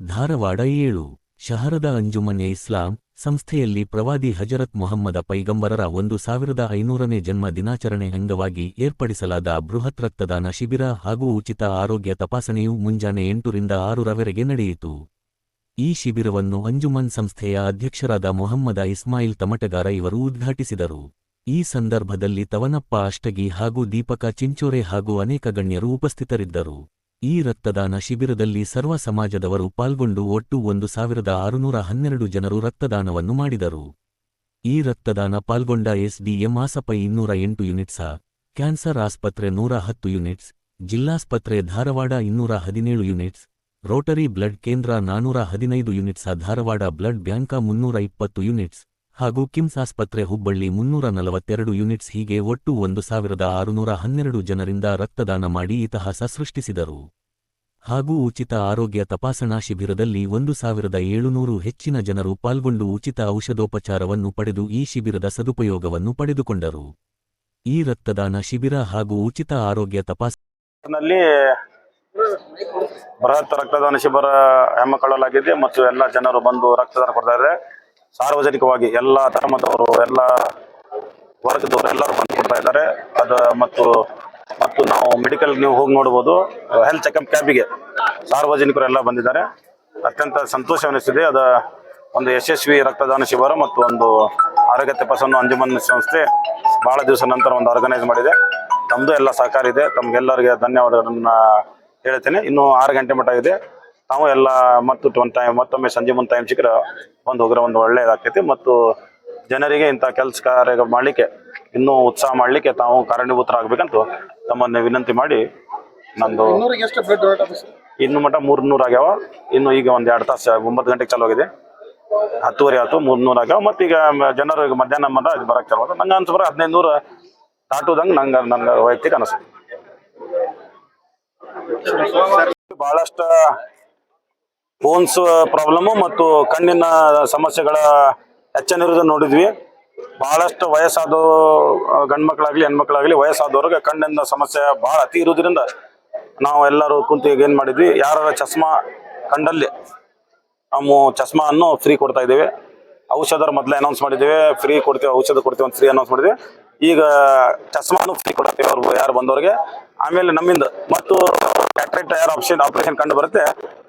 ಧಾರವಾಡ ಏಳು, ಶಹರದ ಅಂಜುಮನ್ ಇಸ್ಲಾಂ ಸಂಸ್ಥೆಯಲ್ಲಿ ಪ್ರವಾದಿ ಹಜರತ್ ಮೊಹಮ್ಮದ ಪೈಗಂಬರರ ಒಂದು ಸಾವಿರದ ಐನೂರನೇ ಜನ್ಮ ದಿನಾಚರಣೆ ಅಂಗವಾಗಿ ಏರ್ಪಡಿಸಲಾದ ಬೃಹತ್ ರಕ್ತದಾನ ಶಿಬಿರ ಹಾಗೂ ಉಚಿತ ಆರೋಗ್ಯ ತಪಾಸಣೆಯು ಮುಂಜಾನೆ ಎಂಟರಿಂದ ಆರರವರೆಗೆ ನಡೆಯಿತು. ಈ ಶಿಬಿರವನ್ನು ಅಂಜುಮನ್ ಸಂಸ್ಥೆಯ ಅಧ್ಯಕ್ಷರಾದ ಮೊಹಮ್ಮದ ಇಸ್ಮಾಯಿಲ್ ತಮಟಗಾರ ಇವರು ಉದ್ಘಾಟಿಸಿದರು. ಈ ಸಂದರ್ಭದಲ್ಲಿ ತವನಪ್ಪ ಅಷ್ಟಗಿ ಹಾಗೂ ದೀಪಕ ಚಿಂಚೋರೆ ಹಾಗೂ ಅನೇಕ ಗಣ್ಯರು ಉಪಸ್ಥಿತರಿದ್ದರು. ಈ ರಕ್ತದಾನ ಶಿಬಿರದಲ್ಲಿ ಸರ್ವ ಸಮಾಜದವರು ಪಾಲ್ಗೊಂಡು ಒಟ್ಟು ಒಂದು ಸಾವಿರದ ಆರುನೂರ ಹನ್ನೆರಡು ಜನರು ರಕ್ತದಾನವನ್ನು ಮಾಡಿದರು. ಈ ರಕ್ತದಾನ ಪಾಲ್ಗೊಂಡ ಎಸ್ಡಿಎಂ ಆಸಪ ಇನ್ನೂರ ಎಂಟು ಯೂನಿಟ್ಸ, ಕ್ಯಾನ್ಸರ್ ಆಸ್ಪತ್ರೆ ನೂರ ಹತ್ತು ಯೂನಿಟ್ಸ್, ಜಿಲ್ಲಾಸ್ಪತ್ರೆ ಧಾರವಾಡ ಇನ್ನೂರ ಹದಿನೇಳು ಯೂನಿಟ್ಸ್, ರೋಟರಿ ಬ್ಲಡ್ ಕೇಂದ್ರ ನಾನೂರ ಹದಿನೈದು ಯೂನಿಟ್ಸ, ಧಾರವಾಡ ಬ್ಲಡ್ ಬ್ಯಾಂಕ ಮುನ್ನೂರ ಇಪ್ಪತ್ತು ಯೂನಿಟ್ಸ್ ಹಾಗೂ ಕಿಮ್ಸ್ ಆಸ್ಪತ್ರೆ ಹುಬ್ಬಳ್ಳಿ ಮುನ್ನೂರ ನಲವತ್ತೆರಡು ಯೂನಿಟ್ಸ್ ಹೀಗೆ ಒಟ್ಟು ಒಂದು ಸಾವಿರದ ಆರುನೂರ ಹನ್ನೆರಡು ಜನರಿಂದ ರಕ್ತದಾನ ಮಾಡಿ ಇತಿಹಾಸ ಸೃಷ್ಟಿಸಿದರು. ಹಾಗೂ ಉಚಿತ ಆರೋಗ್ಯ ತಪಾಸಣಾ ಶಿಬಿರದಲ್ಲಿ ಒಂದು ಸಾವಿರದ ಏಳುನೂರು ಹೆಚ್ಚಿನ ಜನರು ಪಾಲ್ಗೊಂಡು ಉಚಿತ ಔಷಧೋಪಚಾರವನ್ನು ಪಡೆದು ಈ ಶಿಬಿರದ ಸದುಪಯೋಗವನ್ನು ಪಡೆದುಕೊಂಡರು. ಈ ರಕ್ತದಾನ ಶಿಬಿರ ಹಾಗೂ ಉಚಿತ ಆರೋಗ್ಯ ತಪಾಸಣೆ ಬೃಹತ್ ರಕ್ತದಾನ ಶಿಬಿರ ಹಮ್ಮಿಕೊಳ್ಳಲಾಗಿದೆ ಮತ್ತು ಎಲ್ಲ ಜನರು ಬಂದು ರಕ್ತದಾನ ಕೊಡ್ತಾ ಇದ್ದಾರೆ. ಸಾರ್ವಜನಿಕವಾಗಿ ಎಲ್ಲ ಧರ್ಮದವರು, ಎಲ್ಲ ವರ್ಗದವರು ಎಲ್ಲರೂ ಬಂದು ಕೊಡ್ತಾ ಇದ್ದಾರೆ. ಅದು ಮತ್ತು ಮತ್ತು ನಾವು ಮೆಡಿಕಲ್ ನೀವು ಹೋಗಿ ನೋಡ್ಬೋದು. ಹೆಲ್ತ್ ಚೆಕಪ್ ಕ್ಯಾಬಿಗೆ ಸಾರ್ವಜನಿಕರು ಎಲ್ಲ ಬಂದಿದ್ದಾರೆ. ಅತ್ಯಂತ ಸಂತೋಷ ಅನಿಸಿದೆ ಅದ ಒಂದು ಯಶಸ್ವಿ ರಕ್ತದಾನ ಶಿಬಿರ ಮತ್ತು ಒಂದು ಆರೋಗ್ಯ ತಪಾಸಣೆ ಅಂಜುಮನ್ ಸಂಸ್ಥೆ ಭಾಳ ದಿವಸ ನಂತರ ಒಂದು ಆರ್ಗನೈಸ್ ಮಾಡಿದೆ. ತಮ್ಮದು ಎಲ್ಲ ಸಹಕಾರ ಇದೆ. ತಮ್ಗೆಲ್ಲರಿಗೆ ಧನ್ಯವಾದಗಳನ್ನು ಹೇಳ್ತೇನೆ. ಇನ್ನೂ ಆರು ಗಂಟೆ ಮಟ್ಟ ಇದೆ. ನಾವು ಎಲ್ಲ ಮತ್ತು ಒಂದು ಟೈಮ್ ಮತ್ತೊಮ್ಮೆ ಸಂಜೆ ಮುಂದೆ ಟೈಮ್ ಸಿಕ್ಕರೆ ಒಂದು ಹೋಗ್ರೆ ಒಂದು ಒಳ್ಳೆಯದಾಗ್ತೈತಿ ಮತ್ತು ಜನರಿಗೆ ಇಂಥ ಕೆಲಸ ಕಾರ್ಯ ಮಾಡಲಿಕ್ಕೆ ಇನ್ನೂ ಉತ್ಸಾಹ ಮಾಡಲಿಕ್ಕೆ ತಾವು ಕಾರಣೀಭೂತರಾಗಬೇಕಂತ ತಮ್ಮನ್ನು ವಿನಂತಿ ಮಾಡಿ ನಂದು ಇನ್ನು ಮಟ್ಟ ಮೂರ್ನೂರು ಆಗ್ಯಾವ. ಇನ್ನು ಈಗ ಒಂದು ಎರಡು ತಾಸು ಒಂಬತ್ತು ಗಂಟೆಗೆ ಚಾಲು ಆಗಿದೆ. ಹತ್ತುವರೆ ಆಯ್ತು ಮೂರ್ನೂರು ಆಗ್ಯಾವ. ಮತ್ತು ಈಗ ಮ- ಜನರು ಈಗ ಮಧ್ಯಾಹ್ನ ಇದು ಬರಕ್ಕೆ ಚಾಲು. ನಂಗೆ ಅನ್ಸ್ಬರ ಹದಿನೈದು ನೂರು ದಾಟುದಂಗೆ ನಂಗೆ ನನ್ನ ವೈಯಕ್ತಿಕ ಅನಿಸ್ತು ಬಹಳಷ್ಟು ಬೋನ್ಸ್ ಪ್ರಾಬ್ಲಮ್ ಮತ್ತು ಕಣ್ಣಿನ ಸಮಸ್ಯೆಗಳ ಹೆಚ್ಚನಿರೋದನ್ನ ನೋಡಿದ್ವಿ. ಬಹಳಷ್ಟು ವಯಸ್ಸಾದ ಗಂಡ್ಮಕ್ಳಾಗ್ಲಿ, ಹೆಣ್ಮಕ್ಳಾಗಲಿ ವಯಸ್ಸಾದವ್ರಿಗೆ ಕಣ್ಣಿನ ಸಮಸ್ಯೆ ಬಹಳ ಅತಿ ಇರೋದ್ರಿಂದ ನಾವು ಎಲ್ಲರೂ ಕುಂತು ಈಗ ಏನ್ ಮಾಡಿದ್ವಿ ಯಾರ ಚಸ್ಮಾ ಕಂಡಲ್ಲಿ ನಾವು ಚಸ್ಮಾ ಅನ್ನು ಫ್ರೀ ಕೊಡ್ತಾ ಇದ್ದೇವೆ. ಔಷಧರ ಮೊದಲೇ ಅನೌನ್ಸ್ ಮಾಡಿದ್ದೇವೆ ಫ್ರೀ ಕೊಡ್ತೇವೆ, ಔಷಧ ಕೊಡ್ತೇವೆ ಅಂತ ಫ್ರೀ ಅನೌನ್ಸ್ ಮಾಡಿದ್ವಿ ಈಗ ಚಸ್ಮಾನು ಫ್ರೀ ಕೊಡ್ತೇವೆ ಅವ್ರು ಯಾರು ಬಂದವ್ರಿಗೆ. ಆಮೇಲೆ ನಮ್ಮಿಂದ ಮತ್ತು ಕ್ಯಾಟ್ರಾಕ್ಟ್ ಯಾರು ಆಪ್ಷನ್ ಆಪರೇಷನ್ ಕಂಡು ಬರುತ್ತೆ.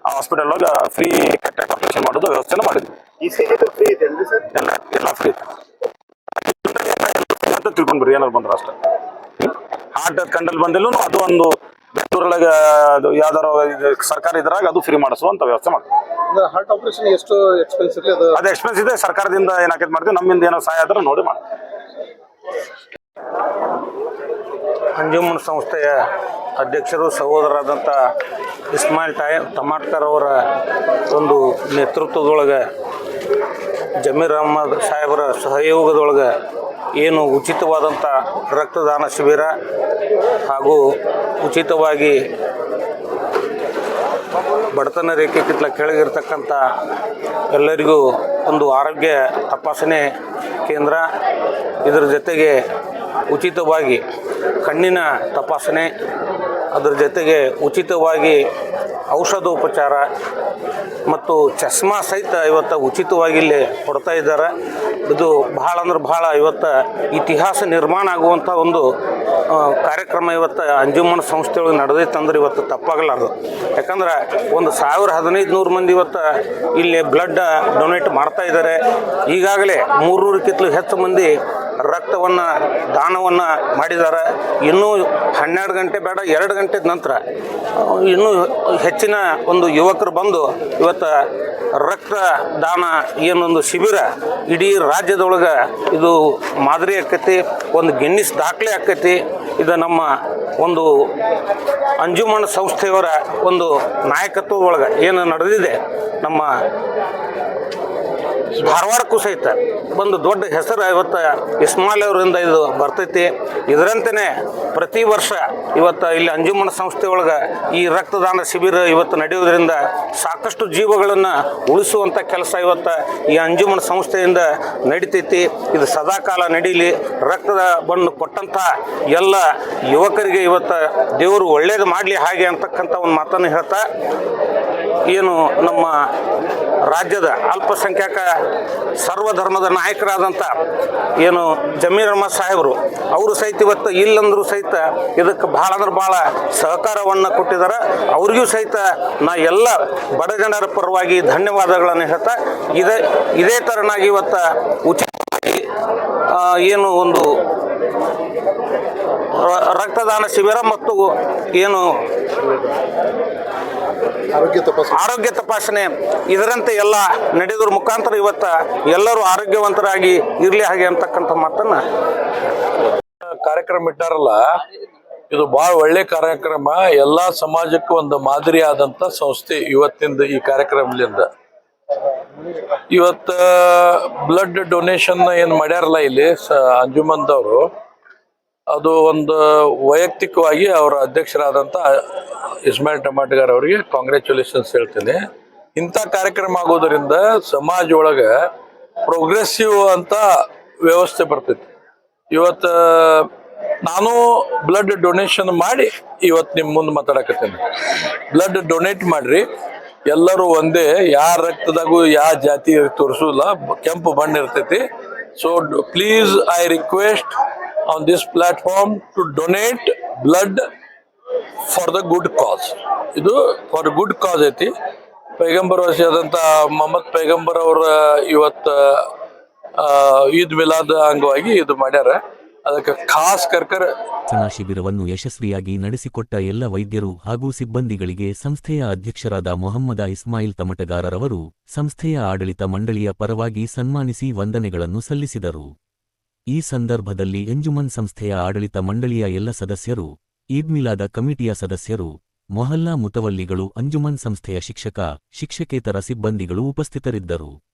ಆ ಹಾಸ್ಪಿಟಲ್ ಒಳಗೆ ಫ್ರೀ ಕ್ಯಾಟ್ರಾಕ್ಟ್ ಆಪರೇಷನ್ ಮಾಡೋದು ವ್ಯವಸ್ಥೆನ ಮಾಡಿದ್ವಿ. ಎಲ್ಲ ಎಲ್ಲ ಫ್ರೀ ಅಂತ ತಿಳ್ಕೊಂಡ್ರಿ ಏನಾರು ಬಂದ್ರೆ ಅಷ್ಟೇ. ಹಾರ್ಟ್ ಕಂಡಲ್ಲಿ ಬಂದಿಲ್ಲ ಅದು ಒಂದು ಬೆಂಗಳೂರೊಳಗೆ ಅದು ಯಾವ್ದಾರ ಸರ್ಕಾರ ಇದ್ರಾಗ ಅದು ಫ್ರೀ ಮಾಡಿಸುವಂತ ವ್ಯವಸ್ಥೆ ಮಾಡ್ತೀವಿ. ಹಾರ್ಟ್ ಆಪರೇಷನ್ ಎಷ್ಟು ಎಕ್ಸ್ಪೆನ್ಸ್ ಅದು? ಎಕ್ಸ್ಪೆನ್ಸ್ ಇದೆ ಸರ್ಕಾರದಿಂದ ಏನಾಕೈತೆ ಮಾಡ್ತೀವಿ ನಮ್ಮಿಂದ ಏನೋ ಸಹಾಯ ಆದ್ರೆ ನೋಡಿ ಮಾಡಿ ಅಂಜುಮನ್ ಸಂಸ್ಥೆಯ ಅಧ್ಯಕ್ಷರು ಸಹೋದರಾದಂಥ ಇಸ್ಮಾಯಿಲ್ ಟಾಯ್ ಟಮಾಟ್ಕರ್ ಅವರ ಒಂದು ನೇತೃತ್ವದೊಳಗೆ ಜಮೀರ್ ಅಹಮದ್ ಸಾಹೇಬರ ಸಹಯೋಗದೊಳಗೆ ಏನು ಉಚಿತವಾದಂಥ ರಕ್ತದಾನ ಶಿಬಿರ ಹಾಗೂ ಉಚಿತವಾಗಿ ಬಡತನ ರೇಖೆಗಿಂತ ಕೆಳಗಿರ್ತಕ್ಕಂಥ ಎಲ್ಲರಿಗೂ ಒಂದು ಆರೋಗ್ಯ ತಪಾಸಣೆ ಕೇಂದ್ರ. ಇದರ ಜೊತೆಗೆ ಉಚಿತವಾಗಿ ಕಣ್ಣಿನ ತಪಾಸಣೆ, ಅದರ ಜೊತೆಗೆ ಉಚಿತವಾಗಿ ಔಷಧೋಪಚಾರ ಮತ್ತು ಚಸ್ಮಾ ಸಹಿತ ಇವತ್ತು ಉಚಿತವಾಗಿ ಇಲ್ಲಿ ಕೊಡ್ತಾ ಇದ್ದಾರೆ. ಇದು ಭಾಳ ಅಂದ್ರೆ ಭಾಳ ಇವತ್ತು ಇತಿಹಾಸ ನಿರ್ಮಾಣ ಆಗುವಂಥ ಒಂದು ಕಾರ್ಯಕ್ರಮ ಇವತ್ತು ಅಂಜುಮನ್ ಸಂಸ್ಥೆಯೊಳಗೆ ನಡೆದೈತೆ ಅಂದ್ರೆ ಇವತ್ತು ತಪ್ಪಾಗಲಾರದು. ಯಾಕಂದ್ರೆ ಒಂದು ಸಾವಿರ ಹದಿನೈದು ನೂರು ಮಂದಿ ಇವತ್ತು ಇಲ್ಲಿ ಬ್ಲಡ್ ಡೊನೇಟ್ ಮಾಡ್ತಾ ಇದ್ದಾರೆ. ಈಗಾಗಲೇ ಮೂರು ನೂರಕ್ಕಿಂತಲೂ ಹೆಚ್ಚು ಮಂದಿ ರಕ್ತವನ್ನು, ದಾನವನ್ನು ಮಾಡಿದ್ದಾರೆ ಇನ್ನೂ ಹನ್ನೆರಡು ಗಂಟೆ ಬೇಡ, ಎರಡು ಗಂಟೆ ನಂತರ ಇನ್ನೂ ಹೆಚ್ಚಿನ ಒಂದು ಯುವಕರು ಬಂದು ಇವತ್ತು ರಕ್ತ ದಾನ ಏನೊಂದು ಶಿಬಿರ ಇಡೀ ರಾಜ್ಯದೊಳಗೆ ಇದು ಮಾದರಿ ಆಕೈತಿ, ಒಂದು ಗಿನ್ನಿಸ್ ದಾಖಲೆ ಆಕೈತಿ. ಇದು ನಮ್ಮ ಒಂದು ಅಂಜುಮನ್ ಸಂಸ್ಥೆಯವರ ಒಂದು ನಾಯಕತ್ವದೊಳಗೆ ಏನು ನಡೆದಿದೆ, ನಮ್ಮ ಧಾರವಾಡಕ್ಕೂ ಸಹಿತ ಒಂದು ದೊಡ್ಡ ಹೆಸರು ಇವತ್ತು ಇಸ್ಮಾಲ್ ಅವರಿಂದ ಇದು ಬರ್ತೈತಿ. ಇದರಂತೆಯೇ ಪ್ರತಿ ವರ್ಷ ಇವತ್ತು ಇಲ್ಲಿ ಅಂಜುಮನ ಸಂಸ್ಥೆ ಒಳಗೆ ಈ ರಕ್ತದಾನ ಶಿಬಿರ ಇವತ್ತು ನಡೆಯೋದ್ರಿಂದ ಸಾಕಷ್ಟು ಜೀವಗಳನ್ನು ಉಳಿಸುವಂಥ ಕೆಲಸ ಇವತ್ತು ಈ ಅಂಜುಮನ ಸಂಸ್ಥೆಯಿಂದ ನಡಿತೈತಿ. ಇದು ಸದಾಕಾಲ ನಡೀಲಿ. ರಕ್ತದ ಬಣ್ಣ ಕೊಟ್ಟಂಥ ಎಲ್ಲ ಯುವಕರಿಗೆ ಇವತ್ತು ದೇವರು ಒಳ್ಳೇದು ಮಾಡಲಿ ಹಾಗೆ ಅಂತಕ್ಕಂಥ ಒಂದು ಮಾತನ್ನು ಹೇಳ್ತಾ, ಏನು ನಮ್ಮ ರಾಜ್ಯದ ಅಲ್ಪಸಂಖ್ಯಾತ ಸರ್ವಧರ್ಮದ ನಾಯಕರಾದಂಥ ಏನು ಜಮೀರ್ ಅಹಮದ್ ಸಾಹೇಬರು, ಅವರು ಸಹಿತ ಇವತ್ತು ಇಲ್ಲಂದರೂ ಸಹಿತ ಇದಕ್ಕೆ ಭಾಳ ಅಂದ್ರೆ ಭಾಳ ಸಹಕಾರವನ್ನು ಕೊಟ್ಟಿದ್ದಾರೆ. ಅವ್ರಿಗೂ ಸಹಿತ ನಾ ಎಲ್ಲ ಬಡ ಜನರ ಪರವಾಗಿ ಧನ್ಯವಾದಗಳನ್ನು ಹೇಳ್ತಾ, ಇದೇ ಇದೇ ಥರನಾಗಿ ಇವತ್ತು ಉಚಿತವಾಗಿ ಏನು ಒಂದು ರಕ್ತದಾನ ಶಿಬಿರ ಮತ್ತು ಏನು ಆರೋಗ್ಯ ತಪಾಸಣೆ. ಆರೋಗ್ಯ ತಪಾಸಣೆ. ಇದರಂತೆ ಎಲ್ಲ ನಡೆದ್ರ ಮುಖಾಂತರ ಇವತ್ತ ಎಲ್ಲರೂ ಆರೋಗ್ಯವಂತರಾಗಿ ಇರಲಿ ಹಾಗೆ ಅಂತಕ್ಕಂಥ ಮಾತನ್ನ ಕಾರ್ಯಕ್ರಮ ಇಟ್ಟಾರಲ್ಲ ಇದು ಬಹಳ ಒಳ್ಳೆ ಕಾರ್ಯಕ್ರಮ. ಎಲ್ಲಾ ಸಮಾಜಕ್ಕೂ ಒಂದು ಮಾದರಿ ಆದಂತ ಸಂಸ್ಥೆ ಇವತ್ತಿಂದ ಈ ಕಾರ್ಯಕ್ರಮದಿಂದ. ಇವತ್ತ ಬ್ಲಡ್ ಡೊನೇಷನ್ ಏನ್ ಮಾಡ್ಯಾರಲ್ಲ ಇಲ್ಲಿ ಸ- ಅಂಜುಮನ್ದವರು ಅದು ಒಂದು ವೈಯಕ್ತಿಕವಾಗಿ ಅವರ ಅಧ್ಯಕ್ಷರಾದಂಥ ಇಸ್ಮಾಯಿಲ್ ಟಮಾಟಗಾರ್ ಅವರಿಗೆ ಕಾಂಗ್ರ್ಯಾಚುಲೇಷನ್ಸ್ ಹೇಳ್ತೇನೆ. ಇಂಥ ಕಾರ್ಯಕ್ರಮ ಆಗೋದ್ರಿಂದ ಸಮಾಜ ಒಳಗ ಪ್ರೋಗ್ರೆಸಿವ್ ಅಂತ ವ್ಯವಸ್ಥೆ ಬರ್ತೈತಿ. ಇವತ್ತು, ನಾನು ಬ್ಲಡ್ ಡೊನೇಷನ್ ಮಾಡಿ ಇವತ್ತು ನಿಮ್ಮ ಮುಂದೆ ಮಾತಾಡಕತ್ತೇನೆ. ಬ್ಲಡ್ ಡೊನೇಟ್ ಮಾಡ್ರಿ. ಎಲ್ಲರೂ ಒಂದೇ, ಯಾರ ರಕ್ತದಾಗೂ ಯಾವ ಜಾತಿ ತೋರಿಸೋಲ್ಲ ಕೆಂಪು ಬಣ್ಣ ಇರ್ತೈತಿ. So please I request on this platform to donate blood for the good cause ಇದು ಫಾರ್ ಗುಡ್ ಕಾಸ್ ಐತಿ. ಪೈಗಂಬರ್ ವಾಸಿಯಾದಂಥ ಮೊಹಮ್ಮದ್ ಪೈಗಂಬರ್ ಅವರ ಇವತ್ತು ಈದ್ ಮಿಲಾದ್ ಅಂಗವಾಗಿ ಇದು ಮಾಡ್ಯಾರ. ಅದಕ್ಕೆ ಖಾಸ್ ಕರ್ಕರ್ ಶಿಬಿರವನ್ನು ಯಶಸ್ವಿಯಾಗಿ ನಡೆಸಿಕೊಟ್ಟ ಎಲ್ಲ ವೈದ್ಯರು ಹಾಗೂ ಸಿಬ್ಬಂದಿಗಳಿಗೆ ಸಂಸ್ಥೆಯ ಅಧ್ಯಕ್ಷರಾದ ಮೊಹಮ್ಮದ ಇಸ್ಮಾಯಿಲ್ ತಮಟಗಾರರವರು ಸಂಸ್ಥೆಯ ಆಡಳಿತ ಮಂಡಳಿಯ ಪರವಾಗಿ ಸನ್ಮಾನಿಸಿ ವಂದನೆಗಳನ್ನು ಸಲ್ಲಿಸಿದರು. ಈ ಸಂದರ್ಭದಲ್ಲಿ ಎಂಜುಮನ್ ಸಂಸ್ಥೆಯ ಆಡಳಿತ ಮಂಡಳಿಯ ಎಲ್ಲ ಸದಸ್ಯರು ಈದ್ ಮಿಲಾದ ಕಮಿಟಿಯ ಸದಸ್ಯರು ಮೊಹಲ್ಲಾ ಮುತವಲ್ಲಿಗಳು ಅಂಜುಮನ್ ಸಂಸ್ಥೆಯ ಶಿಕ್ಷಕ ಶಿಕ್ಷಕೇತರ ಸಿಬ್ಬಂದಿಗಳು ಉಪಸ್ಥಿತರಿದ್ದರು.